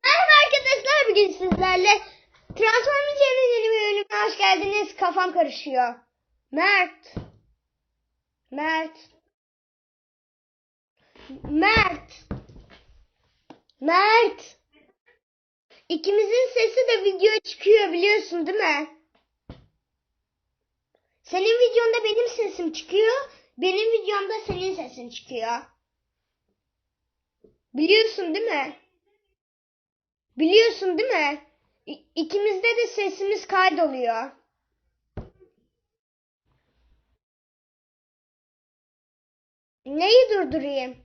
Merhaba arkadaşlar bugün sizlerle Transformers yeni bir bölümüne hoş geldiniz. Kafam karışıyor. Mert. Mert. Mert. Mert. İkimizin sesi de videoya çıkıyor biliyorsun değil mi? Senin videonda benim sesim çıkıyor. Benim videomda senin sesin çıkıyor. Biliyorsun değil mi? Biliyorsun değil mi? İ- İkimizde de sesimiz kaydoluyor. Neyi durdurayım?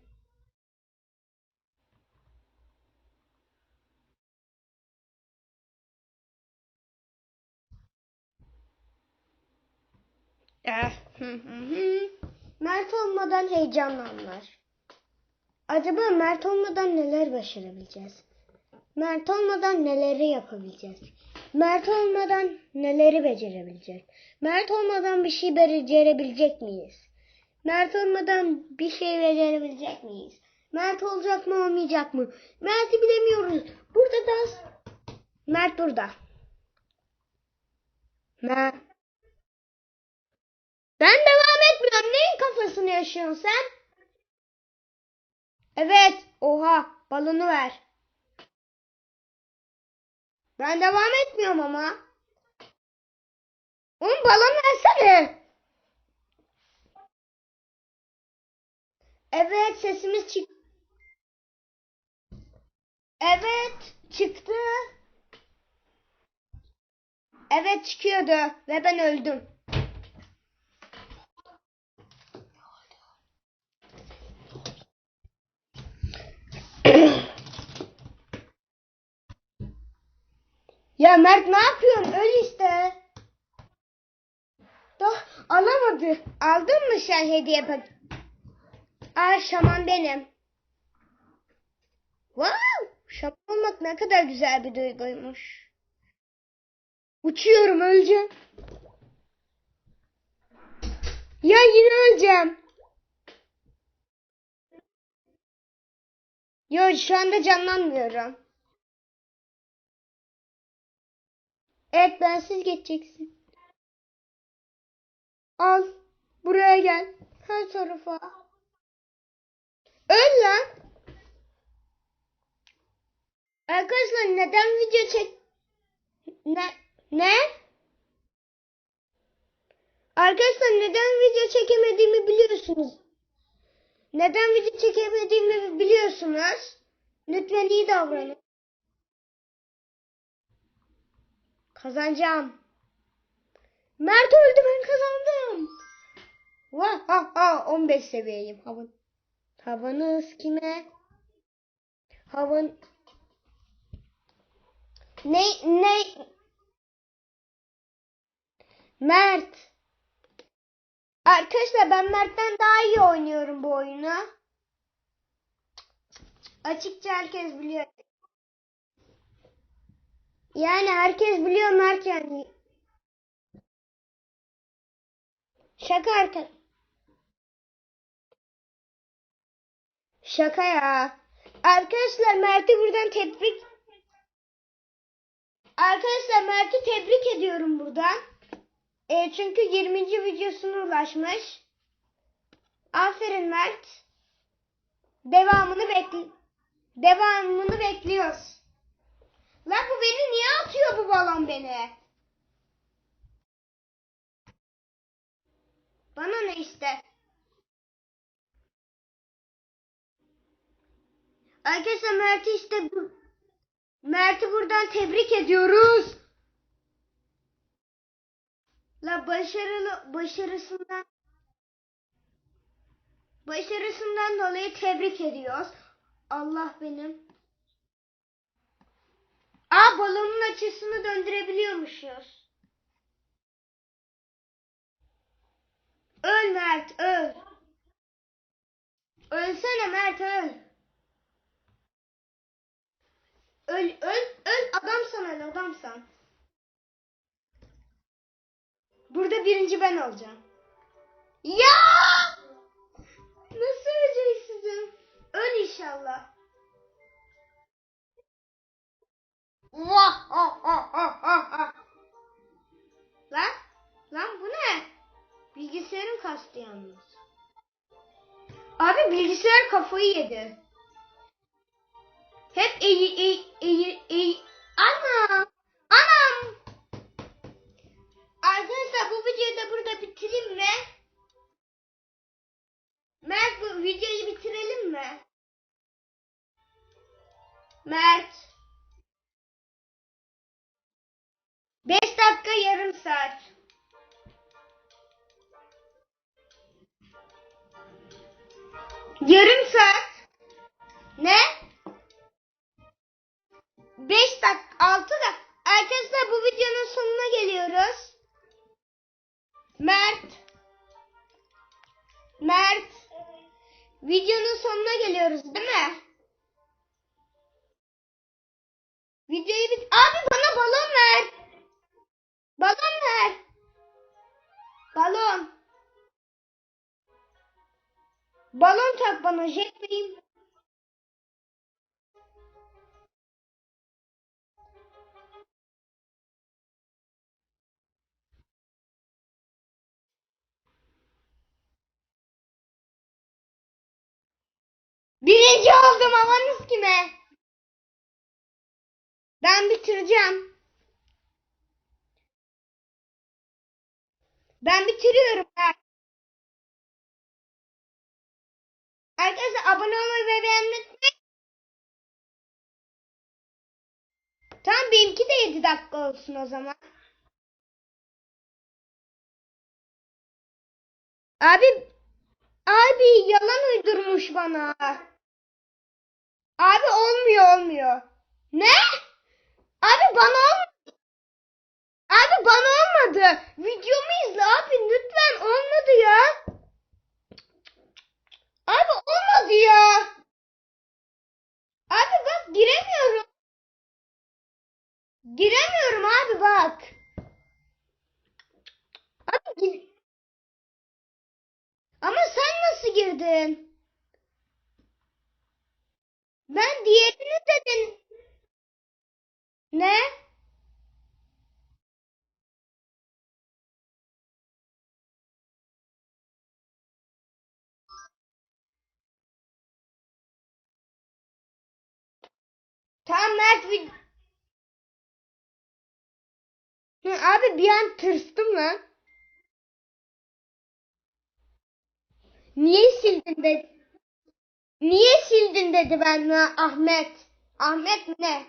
Hı. Mert olmadan heyecanlanlar. Acaba Mert olmadan neler başarabileceğiz? Mert olmadan neleri yapabileceğiz? Mert olmadan neleri becerebileceğiz? Mert olmadan bir şey becerebilecek miyiz? Mert olmadan bir şey becerebilecek miyiz? Mert olacak mı olmayacak mı? Mert'i bilemiyoruz. Burada da Mert burada. Mert. Ben devam etmiyorum. Neyin kafasını yaşıyorsun sen? Evet. Oha. Balonu ver. Ben devam etmiyorum ama. Oğlum balon versene. Evet sesimiz çık. Evet çıktı. Evet çıkıyordu ve ben öldüm. Ya Mert ne yapıyorsun? Öl işte. Dah alamadı. Aldın mı sen hediye pak? Aa şaman benim. Wow! Şaman olmak ne kadar güzel bir duyguymuş. Uçuyorum öleceğim. Ya yine öleceğim. Yo şu anda canlanmıyorum. Evet bensiz geçeceksin. Al. Buraya gel. Her tarafa. Öl lan. Arkadaşlar neden video çek... Ne? Ne? Arkadaşlar neden video çekemediğimi biliyorsunuz. Neden video çekemediğimi biliyorsunuz. Lütfen iyi davranın. Kazanacağım. Mert öldü ben kazandım. Vah ha ha 15 seviyeyim. Havan. Havanız kime? Havan. Ne ne? Mert. Arkadaşlar ben Mert'ten daha iyi oynuyorum bu oyunu. Açıkça herkes biliyor. Yani herkes biliyor Mert yani. Şaka arka. Şaka ya. Arkadaşlar Mert'i buradan tebrik Arkadaşlar Mert'i tebrik ediyorum buradan. E, çünkü 20. videosuna ulaşmış. Aferin Mert. Devamını bekli Devamını bekliyoruz. Lan bu beni niye atıyor bu balon beni? Bana ne işte? Arkadaşlar Mert'i işte bu Mert'i buradan tebrik ediyoruz. La başarılı başarısından başarısından dolayı tebrik ediyoruz. Allah benim. Balonun açısını döndürebiliyormuşuz. Öl Mert öl. Ölsene Mert öl. Öl öl öl adamsan öl adamsan. Burada birinci ben olacağım. Ya! Nasıl öleceksizim? Öl inşallah. Ah, ah, ah. Lan, lan bu ne? Bilgisayarım kastı yalnız. Abi bilgisayar kafayı yedi. Hep eği eği eği eği. Saat. Yarım saat. Ne? 5 dakika 6 dakika. Arkadaşlar bu videonun sonuna geliyoruz. Mert. Mert. Videonun sonuna geliyoruz değil mi? Videoyu bit... Abi bana balon ver. Balon ver. Balon. Balon tak bana jet vereyim. Birinci oldum amanız kime? Ben bitireceğim. Ben bitiriyorum. ha. Arkadaşlar abone olmayı ve beğenmeyi unutmayın. Tamam benimki de 7 dakika olsun o zaman. Abi abi yalan uydurmuş bana. Abi olmuyor olmuyor. Ne? Abi bana olmadı. Abi bana olmadı. Videomu izle abi lütfen olmadı ya. Abi olmadı ya. Abi bak giremiyorum. Giremiyorum abi bak. Abi gir. Ama sen nasıl girdin? Ben diğerini de den- Ne? Tamam Mert Hı, abi bir an tırstım lan. Niye sildin dedi. Niye sildin dedi ben Ahmet. Ahmet ne?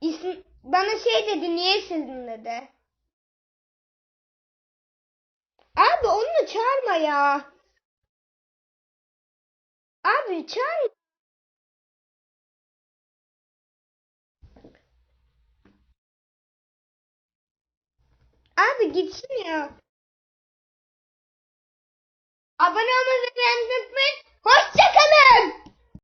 İsm, bana şey dedi niye sildin dedi. Abi onu çağırma ya. Abi çağırma. Abi gitsin ya. Abone olmayı ve beğenmeyi unutmayın. Hoşçakalın.